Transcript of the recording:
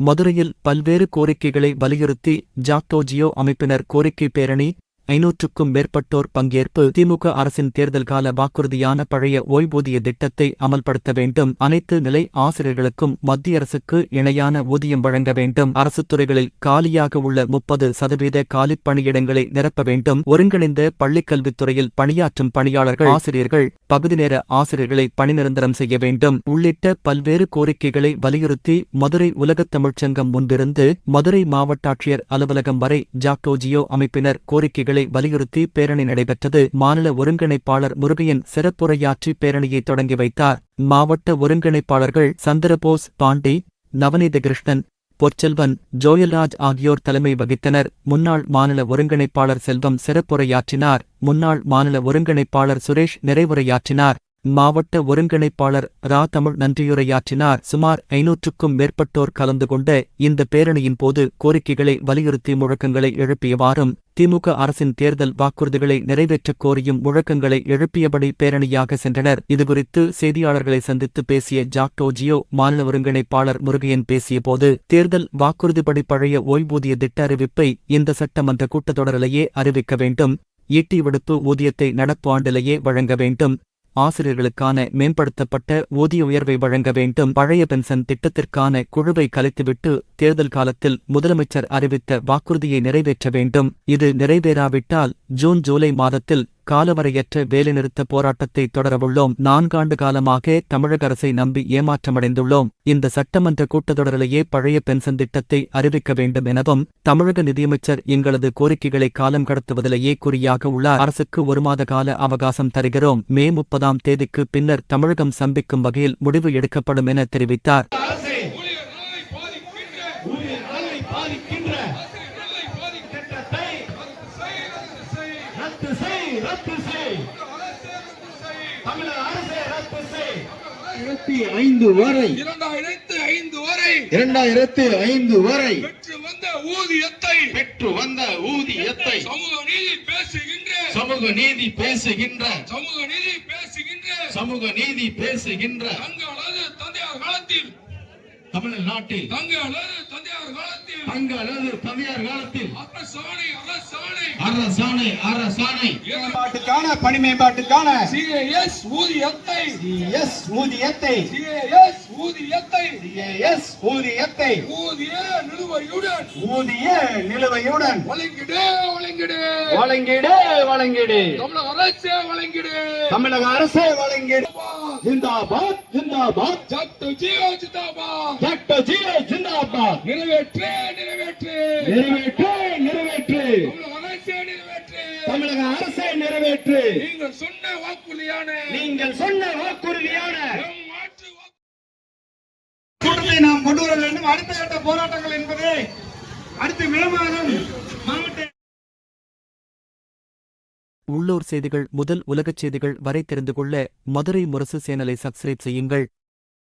மதுரையில் பல்வேறு கோரிக்கைகளை வலியுறுத்தி ஜாக்டோ ஜியோ அமைப்பினர் கோரிக்கை பேரணி ஐநூற்றுக்கும் மேற்பட்டோர் பங்கேற்பு. திமுக அரசின் தேர்தல் கால வாக்குறுதியான பழைய ஓய்வூதிய திட்டத்தை அமல்படுத்த வேண்டும். அனைத்து நிலை ஆசிரியர்களுக்கும் மத்திய அரசுக்கு இணையான ஊதியம் வழங்க வேண்டும். அரசுத் துறைகளில் காலியாக உள்ள முப்பது சதவீத காலிப் பணியிடங்களை நிரப்ப வேண்டும். ஒருங்கிணைந்த பள்ளிக்கல்வித்துறையில் பணியாற்றும் பணியாளர்கள் ஆசிரியர்கள் பகுதி நேர ஆசிரியர்களை பணி நிரந்தரம் செய்ய வேண்டும். உள்ளிட்ட பல்வேறு கோரிக்கைகளை வலியுறுத்தி மதுரை உலகத் தமிழ்ச்சங்கம் முன்பிருந்து மதுரை மாவட்டாட்சியர் அலுவலகம் வரை ஜாக்டோஜியோ அமைப்பினர் கோரிக்கைகளை வலியுறுத்தி பேரணி நடைபெற்றது. மாநில ஒருங்கிணைப்பாளர் முருகையன் சிறப்புரையாற்றி பேரணியை தொடங்கி வைத்தார். மாவட்ட ஒருங்கிணைப்பாளர்கள் சந்திரபோஸ் பாண்டி நவநீத கிருஷ்ணன் பொற்செல்வன் ஜோயல்ராஜ் ஆகியோர் தலைமை வகித்தனர். முன்னாள் மாநில ஒருங்கிணைப்பாளர் செல்வம் சிறப்புரையாற்றினார். முன்னாள் மாநில ஒருங்கிணைப்பாளர் சுரேஷ் நிறைவுரையாற்றினார். மாவட்ட ஒருங்கிணைப்பாளர் ரா. தமிழ் நன்றியுரையாற்றினார். சுமார் ஐநூற்றுக்கும் மேற்பட்டோர் கலந்து கொண்ட இந்த பேரணியின் போது கோரிக்கைகளை வலியுறுத்தி முழக்கங்களை எழுப்பியவாறும் திமுக அரசின் தேர்தல் வாக்குறுதிகளை நிறைவேற்றக் கோரியும் முழக்கங்களை எழுப்பியபடி பேரணியாக சென்றனர். இதுகுறித்து செய்தியாளர்களை சந்தித்து பேசிய ஜாக்டோஜியோ மாநில ஒருங்கிணைப்பாளர் முருகையன் பேசியபோது தேர்தல் வாக்குறுதிப்படி பழைய ஓய்வூதிய திட்ட அறிவிப்பை இந்த சட்டமன்ற கூட்டத்தொடரிலேயே அறிவிக்க வேண்டும். ஈட்டி விடுப்பு ஊதியத்தை நடப்பு ஆண்டிலேயே வழங்க வேண்டும். ஆசிரியர்களுக்கான மேம்படுத்தப்பட்ட ஊதிய உயர்வை வழங்க வேண்டும். பழைய பென்ஷன் திட்டத்திற்கான குழுவை கலைத்துவிட்டு தேர்தல் காலத்தில் முதலமைச்சர் அறிவித்த வாக்குறுதியை நிறைவேற்ற வேண்டும். இது நிறைவேறாவிட்டால் ஜூன் ஜூலை மாதத்தில் காலவரையற்ற வேலைநிறுத்த போராட்டத்தை தொடரவுள்ளோம். நான்காண்டு காலமாக தமிழக அரசை நம்பி ஏமாற்றமடைந்துள்ளோம். இந்த சட்டமன்ற கூட்டத்தொடரிலேயே பழைய பென்ஷன் திட்டத்தை அறிவிக்க வேண்டும் எனவும் தமிழக நிதியமைச்சர் எங்களது கோரிக்கைகளை காலம் கடத்துவதிலேயே குறியாக உள்ளார். அரசுக்கு ஒரு மாத கால அவகாசம் தருகிறோம். மே முப்பதாம் தேதிக்கு பின்னர் தமிழகம் சம்பிக்கும் வகையில் முடிவு எடுக்கப்படும் என தெரிவித்தார். ரத்து செய். தமிழக அரசே செய். ஐந்து வரை. இரண்டாயிரத்து ஐந்து வரை. இரண்டாயிரத்தி ஐந்து வரை. பெற்று வந்த ஊதியத்தை. பெற்று வந்த ஊதியத்தை. சமூக நீதி பேசுகின்ற. சமூக நீதி பேசுகின்ற. சமூக நீதி பேசுகின்ற. சமூக நீதி பேசுகின்ற. தங்க அல்லது தந்தையார் காலத்தில். தமிழ்நாட்டில். தங்க அல்லது தந்தையார் காலத்தில். தங்க அல்லது தனியார் காலத்தில். அரசாணை அரசாணை அரசாணை. மேம்பாட்டுக்கான பணி மேம்பாட்டுக்கான சிஏஎஸ் ஊதியத்தை. எஸ் ஊதியத்தை. சிஏஎஸ் ஊதியத்தை. எஸ் ஊதியத்தை. ஊதிய நிலுவையுடன். ஊதிய நிலுவையுடன். வழங்கிடு வழங்கிடு. வழங்கிடு வழங்கிடு. தமிழக அரசே வழங்கிடு. தமிழக அரசே வழங்கிடு. ஜிந்தாபாத். ஜிந்தாபாத் ஜாக்டோ ஜியோ ஜிந்தாபாத். டாக்டர் ஜி ஜிந்தாபாத். நிறைவேற்று நிறைவேற்று. நிறைவேற்று நிறைவேற்று. தமிழக அரசே நிறைவேற்று. நீங்கள் சொன்ன வாக்குறுதியான நீங்கள் சொன்ன வாக்குறுதியான கூட்டத்தை நாம் கொண்டு வர வேண்டும். அடுத்த கட்ட போராட்டங்கள் என்பது அடுத்த மே மாதம் மாவட்ட உள்ளூர் செய்திகள் முதல் உலகச் செய்திகள் வரை தெரிந்து கொள்ள மதுரை முரசு சேனலை சப்ஸ்கிரைப் செய்யுங்கள்.